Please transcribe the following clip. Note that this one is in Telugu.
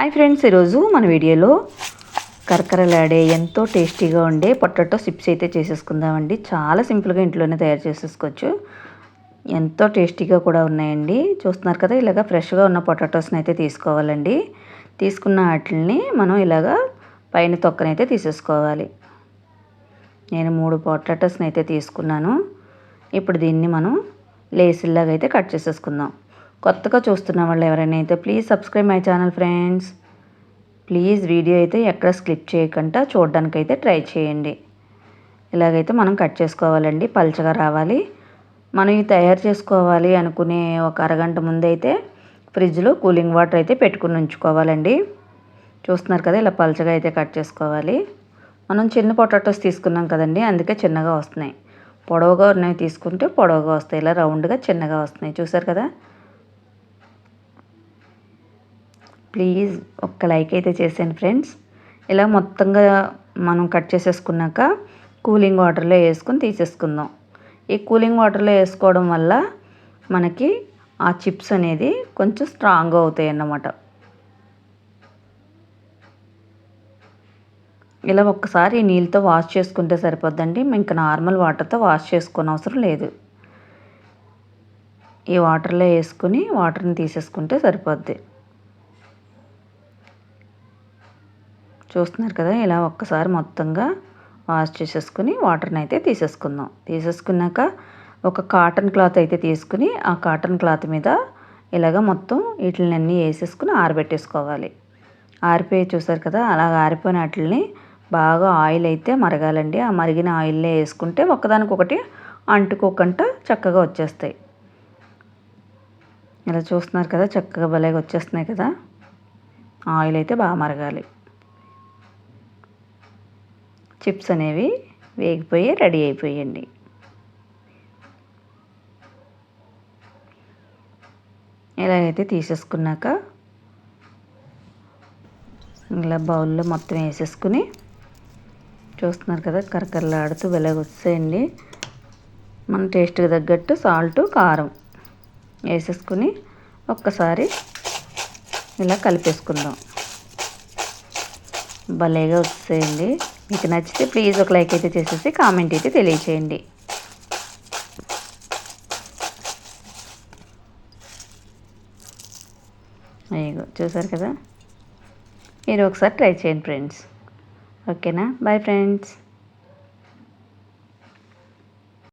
హాయ్ ఫ్రెండ్స్ ఈరోజు మన వీడియోలో కరకరలాడే ఎంతో టేస్టీగా ఉండే పొటాటో చిప్స్ అయితే చేసేసుకుందామండి. చాలా సింపుల్గా ఇంట్లోనే తయారు చేసేసుకోవచ్చు. ఎంతో టేస్టీగా కూడా ఉన్నాయండి. చూస్తున్నారు కదా ఇలాగ ఫ్రెష్గా ఉన్న పొటాటోస్ని అయితే తీసుకోవాలండి. తీసుకున్న వాటిని మనం ఇలాగా పైన తొక్కనైతే తీసేసుకోవాలి. నేను మూడు పొటాటోస్ని అయితే తీసుకున్నాను. ఇప్పుడు దీన్ని మనం లేసిల్లాగా అయితే కట్ చేసేసుకుందాం. కొత్తగా చూస్తున్న వాళ్ళు ఎవరైనా అయితే please subscribe my channel friends please video అయితే ఎక్కడ స్కిప్ చేయకుండా చూడడానికైతే అయితే ట్రై చేయండి. ఇలాగైతే మనం కట్ చేసుకోవాలండి. పల్చగా రావాలి. మనం ఇవి తయారు చేసుకోవాలి అనుకునే ఒక అరగంట ముందైతే ఫ్రిడ్జ్లో కూలింగ్ వాటర్ అయితే పెట్టుకుని ఉంచుకోవాలండి. చూస్తున్నారు కదా ఇలా పల్చగా అయితే కట్ చేసుకోవాలి. మనం చిన్న పొటాటోస్ తీసుకున్నాం కదండి అందుకే చిన్నగా వస్తున్నాయి. పొడవుగా ఉన్నవి తీసుకుంటే పొడవుగా వస్తాయి. ఇలా రౌండ్గా చిన్నగా వస్తున్నాయి. చూసారు కదా? ప్లీజ్ ఒక్క లైక్ అయితే చేసాను ఫ్రెండ్స్. ఇలా మొత్తంగా మనం కట్ చేసేసుకున్నాక కూలింగ్ వాటర్లో వేసుకొని తీసేసుకుందాం. ఈ కూలింగ్ వాటర్లో వేసుకోవడం వల్ల మనకి ఆ చిప్స్ అనేది కొంచెం స్ట్రాంగ్ అవుతాయి అన్నమాట. ఇలా ఒక్కసారి నీళ్ళతో వాష్ చేసుకుంటే సరిపోద్దండి. ఇంకా నార్మల్ వాటర్తో వాష్ చేసుకోని అవసరం లేదు. ఈ వాటర్లో వేసుకుని వాటర్ని తీసేసుకుంటే సరిపోద్ది. చూస్తున్నారు కదా ఇలా ఒక్కసారి మొత్తంగా వాష్ చేసేసుకుని వాటర్ని అయితే తీసేసుకుందాం. తీసేసుకున్నాక ఒక కాటన్ క్లాత్ అయితే తీసుకుని ఆ కాటన్ క్లాత్ మీద ఇలాగ మొత్తం వీటిని వేసేసుకుని ఆరబెట్టేసుకోవాలి. ఆరిపోయి చూసారు కదా అలాగ ఆరిపోయిన వాటిని బాగా ఆయిల్ అయితే మరగాలండి. ఆ మరిగిన ఆయిల్లో వేసుకుంటే ఒకదానికొకటి అంటుకోకుండా చక్కగా వచ్చేస్తాయి. ఇలా చూస్తున్నారు కదా చక్కగా భలేగా వచ్చేస్తున్నాయి కదా. ఆయిల్ అయితే బాగా మరగాలి. చిప్స్ అనేవి వేగిపోయి రెడీ అయిపోయండి. ఇలాగైతే తీసేసుకున్నాక ఇలా బౌల్లో మొత్తం వేసేసుకుని చూస్తున్నారు కదా కరకరలాడుతూ వెలగ మన టేస్ట్కి తగ్గట్టు సాల్ట్ కారం వేసేసుకుని ఒక్కసారి ఇలా కలిపేసుకుందాం. భలేగా వస్తాయండి మీకు నచ్చితే ప్లీజ్ ఒక లైక్ అయితే చేసేసి కామెంట్ అయితే తెలియచేయండి. అయ్యో చూసారు కదా? మీరు ఒకసారి ట్రై చేయండి ఫ్రెండ్స్ ఓకేనా బాయ్ ఫ్రెండ్స్